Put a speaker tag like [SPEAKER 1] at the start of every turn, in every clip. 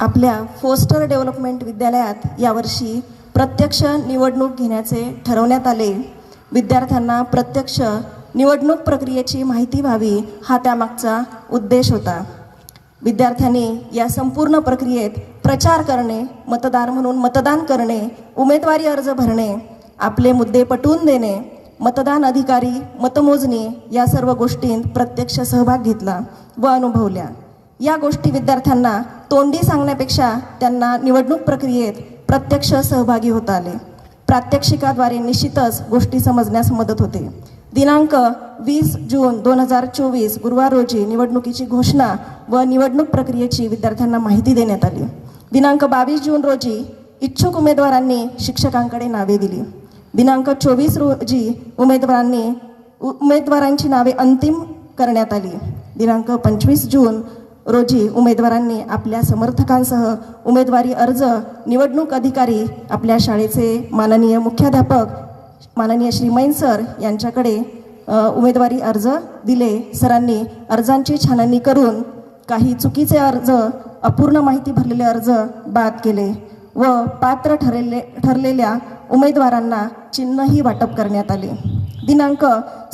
[SPEAKER 1] आपल्या poster development विद्यालयात यावर्षी प्रत्यक्ष निवडणूक घेण्याचे ठरवण्यात आले. विद्यार्थ्यांना प्रत्यक्ष निवडणूक प्रक्रियेची माहिती व्हावी हा त्यामागचा उद्देश होता. विद्यार्थ्यांनी या संपूर्ण प्रक्रियेत प्रचार करणे मतदार म्हणून मतदान करणे उमेदवारी अर्ज भरणे आपले मुद्दे पटवून देणे मतदान अधिकारी मतमोजणी या सर्व गोष्टींत प्रत्यक्ष सहभाग घेतला व अनुभवल्या. या गोष्टी विद्यार्थ्यांना तोंडी सांगण्यापेक्षा त्यांना निवडणूक प्रक्रियेत प्रत्यक्ष सहभागी होता आले. प्रात्यक्षिकाद्वारे निश्चितच गोष्टी समजण्यास मदत होते. दिनांक वीस जून दोन हजार चोवीस गुरुवार रोजी निवडणुकीची घोषणा व निवडणूक प्रक्रियेची विद्यार्थ्यांना माहिती देण्यात आली. दिनांक बावीस जून रोजी इच्छुक उमेदवारांनी शिक्षकांकडे नावे दिली. दिनांक चोवीस रोजी उमेदवारांनी उमेदवारांची नावे अंतिम करण्यात आली. दिनांक पंचवीस जून रोजी उमेदवारांनी आपल्या समर्थकांसह उमेदवारी अर्ज निवडणूक अधिकारी आपल्या शाळेचे माननीय मुख्याध्यापक माननीय श्री मैन सर यांच्याकडे उमेदवारी अर्ज दिले. सरांनी अर्जांची छाननी करून काही चुकीचे अर्ज अपूर्ण माहिती भरलेले अर्ज बाद केले व पात्र ठरलेले ठरलेल्या उमेदवारांना चिन्हही वाटप करण्यात आले. दिनांक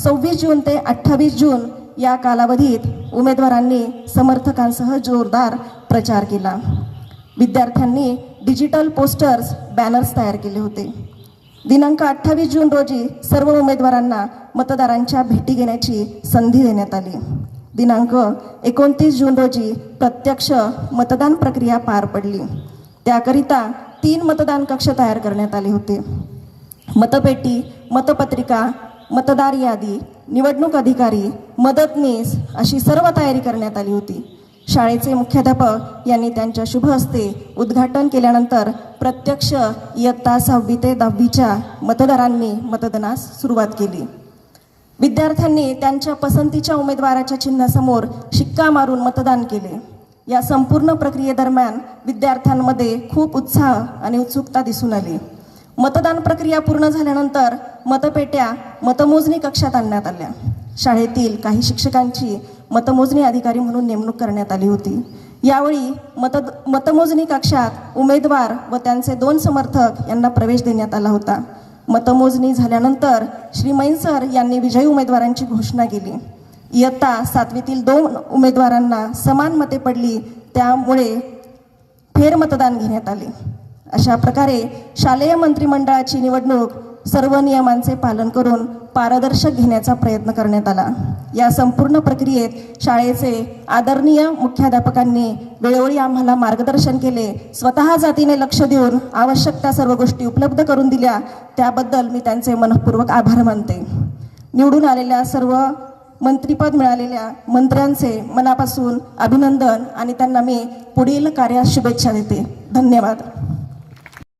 [SPEAKER 1] सव्वीस जून ते अठ्ठावीस जून या कालावधीत उमेदवारांनी समर्थकांसह जोरदार प्रचार केला. विद्यार्थ्यांनी डिजिटल पोस्टर्स बॅनर्स तयार केले होते. दिनांक अठ्ठावीस जून रोजी सर्व उमेदवारांना मतदारांच्या भेटी घेण्याची संधी देण्यात आली. दिनांक एकोणतीस जून रोजी प्रत्यक्ष मतदान प्रक्रिया पार पडली. त्याकरिता तीन मतदान कक्ष तयार करण्यात आले होते. मतपेटी मतपत्रिका मतदार यादी निवडणूक अधिकारी मदतनीस अशी सर्व तयारी करण्यात आली होती. शाळेचे मुख्याध्यापक यांनी त्यांच्या शुभ हस्ते उद्घाटन केल्यानंतर प्रत्यक्ष इयत्ता सहावी ते दहावीच्या मतदारांनी मतदानास सुरुवात केली. विद्यार्थ्यांनी त्यांच्या पसंतीच्या उमेदवाराच्या चिन्हासमोर शिक्का मारून मतदान केले. या संपूर्ण प्रक्रियेदरम्यान विद्यार्थ्यांमध्ये खूप उत्साह आणि उत्सुकता दिसून आली. मतदान प्रक्रिया पूर्ण झाल्यानंतर मतपेट्या मतमोजणी कक्षात आणण्यात आल्या. शाळेतील काही शिक्षकांची मतमोजणी अधिकारी म्हणून नेमणूक करण्यात आली होती. यावेळी मत मतमोजणी कक्षात उमेदवार व त्यांचे दोन समर्थक यांना प्रवेश देण्यात आला होता. मतमोजणी झाल्यानंतर श्री मैनसर यांनी विजयी उमेदवारांची घोषणा केली. इयत्ता सातवीतील दोन उमेदवारांना समान मते पडली त्यामुळे फेरमतदान घेण्यात आले. अशा प्रकारे शालेय मंत्रिमंडळाची निवडणूक सर्व नियमांचे पालन करून पारदर्शक घेण्याचा प्रयत्न करण्यात आला. या संपूर्ण प्रक्रियेत शाळेचे आदरणीय मुख्याध्यापकांनी वेळोवेळी आम्हाला मार्गदर्शन केले स्वतः जातीने लक्ष देऊन आवश्यक त्या सर्व गोष्टी उपलब्ध करून दिल्या त्याबद्दल मी त्यांचे मनपूर्वक आभार मानते. निवडून आलेल्या सर्व मंत्रीपद मिळालेल्या मंत्र्यांचे मनापासून अभिनंदन आणि त्यांना मी पुढील कार्यास शुभेच्छा देते. धन्यवाद.